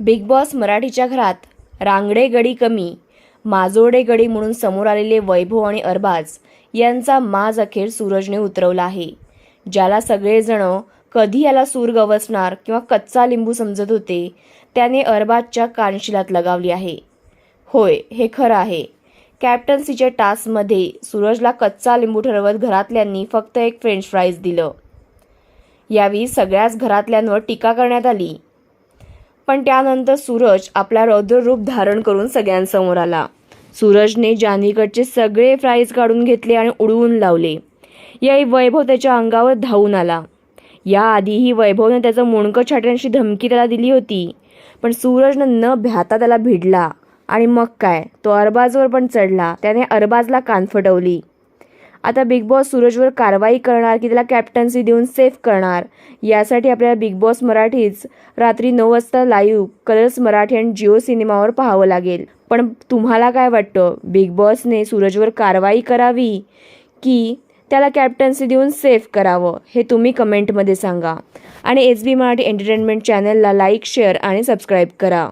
Big boss मराठीच्या घरात रांगडे गडी कमी माजोडे गडी म्हणून समोर आलेले वैभव आणि अरबाज यांचा माज अखेर सूरजने उतरवला आहे. ज्याला सगळेजण कधी याला सूर गवसणार किंवा कच्चा लिंबू समजत होते त्याने अरबाजच्या कानशिलात लगावली आहे. होय हे खरं आहे. कॅप्टन्सीच्या टास्कमध्ये सूरजला कच्चा लिंबू ठरवत घरातल्यांनी फक्त एक फ्रेंच फ्राईज दिलं. यावेळी सगळ्याच घरातल्यांवर टीका करण्यात आली. पण त्यानंतर सूरज आपला रौद्र रूप धारण करून सगळ्यांसमोर आला. सूरजने जान्हवीकडचे सगळे फ्राईज काढून घेतले आणि उडवून लावले. याही वैभव त्याच्या अंगावर धावून आला. याआधीही वैभवने त्याचं मुणकं छाटण्याची धमकी त्याला दिली होती. पण सूरजनं न भ्याता त्याला भिडला. आणि मग काय? तो अरबाजवर पण चढला. त्याने अरबाजला कान फटवली. आता बिग बॉस सूरजवर कारवाई करणार की त्याला कॅप्टन्सी देऊन सेफ करणार? यासाठी आपल्याला बिग बॉस मराठीच रात्री नऊ वाजता लाईव्ह कलर्स मराठी आणि जिओ सिनेमावर पाहावं लागेल. पण तुम्हाला काय वाटतं? बिग बॉसने सूरजवर कारवाई करावी की त्याला कॅप्टन्सी देऊन सेफ करावं? हे तुम्ही कमेंटमध्ये सांगा. आणि एस बी मराठी एंटरटेनमेंट चॅनलला लाईक शेअर आणि सबस्क्राईब करा.